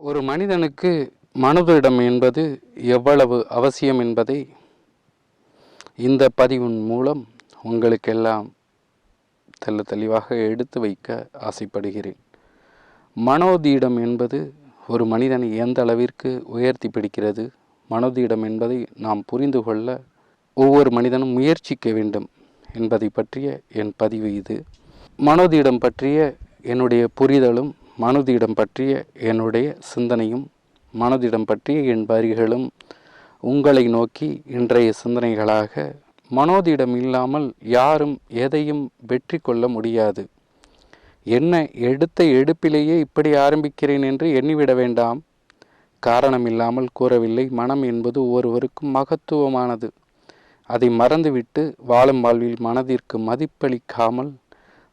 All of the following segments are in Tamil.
ஒரு மனிதனுக்கு மனதிடம் என்பது எவ்வளவு அவசியம் என்பதை இந்த பதிவின் மூலம் உங்களுக்கெல்லாம் தெல்ல தெளிவாக எடுத்து வைக்க ஆசைப்படுகிறேன். மனோதீடம் என்பது ஒரு மனிதனை எந்த அளவிற்கு உயர்த்தி பிடிக்கிறது மனோதீடம் என்பதை நாம் புரிந்து கொள்ள ஒவ்வொரு மனிதனும் முயற்சிக்க வேண்டும் என்பதை பற்றிய என் பதிவு இது. மனோதீடம் பற்றிய என்னுடைய புரிதலும் மனதிடம் பற்றிய என்னுடைய சிந்தனையும் மனதிடம் பற்றிய என் வரிகளும் உங்களை நோக்கி இன்றைய சிந்தனைகளாக மனோதிடம் இல்லாமல் யாரும் எதையும் வெற்றி கொள்ள முடியாது. என்ன எடுத்த எடுப்பிலேயே இப்படி ஆரம்பிக்கிறேன் என்று எண்ணிவிட வேண்டாம். காரணம் இல்லாமல் கூறவில்லை மனம் என்பது ஒருவருக்கும் மகத்துவமானது. அதை மறந்துவிட்டு வாழும் வாழ்வில் மனதிற்கு மதிப்பளிக்காமல்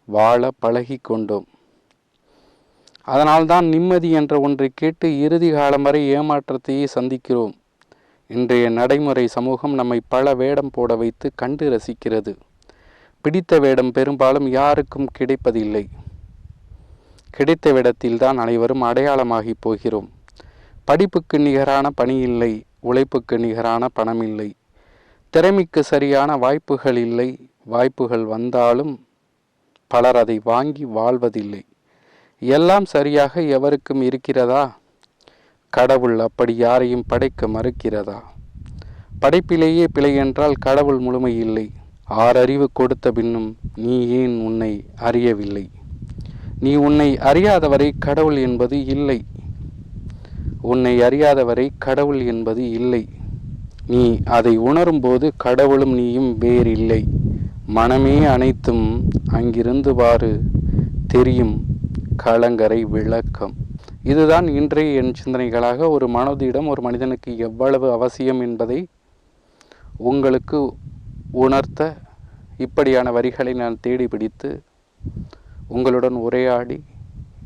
வாழ பழகி கொண்டோம். அதனால்தான் நிம்மதி என்ற ஒன்றை கேட்டு இறுதி காலம் வரை ஏமாற்றத்தையே சந்திக்கிறோம். இன்றைய நடைமுறை சமூகம் நம்மை பல வேடம் போட வைத்து கண்டு ரசிக்கிறது. பிடித்த வேடம் பெரும்பாலும் யாருக்கும் கிடைப்பதில்லை. கிடைத்த விடத்தில்தான் அனைவரும் அடையாளமாகி போகிறோம். படிப்புக்கு நிகரான பணி இல்லை உழைப்புக்கு நிகரான பணம் இல்லை. திறமைக்கு சரியான வாய்ப்புகள் இல்லை வாய்ப்புகள் வந்தாலும் பலர் அதை வாங்கி வாழ்வதில்லை. எல்லாம் சரியாக எவருக்கும் இருக்கிறதா? கடவுள் அப்படி யாரையும் படைக்க மறுக்கிறதா? படைப்பிலேயே பிழை என்றால் கடவுள் முழுமை இல்லை. ஆறறிவு கொடுத்த பின்னும் நீ ஏன் உன்னை அறியவில்லை? நீ உன்னை அறியாதவரை கடவுள் என்பது இல்லை. உன்னை அறியாதவரை கடவுள் என்பது இல்லை. நீ அதை உணரும்போது கடவுளும் நீயும் வேறில்லை. மனமே அனைத்தும் அங்கிருந்து வாறு தெரியும். கலங்கரை விளக்கம். இதுதான் இன்றைய என் சிந்தனைகளாக ஒரு மனதிடம் ஒரு மனிதனுக்கு எவ்வளவு அவசியம் என்பதை உங்களுக்கு உணர்த்த இப்படியான வரிகளை நான் தேடி பிடித்து உங்களுடன் உரையாடி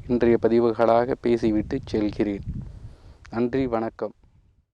இன்றைய பதிவுகளாக பேசிவிட்டு செல்கிறேன். நன்றி வணக்கம்.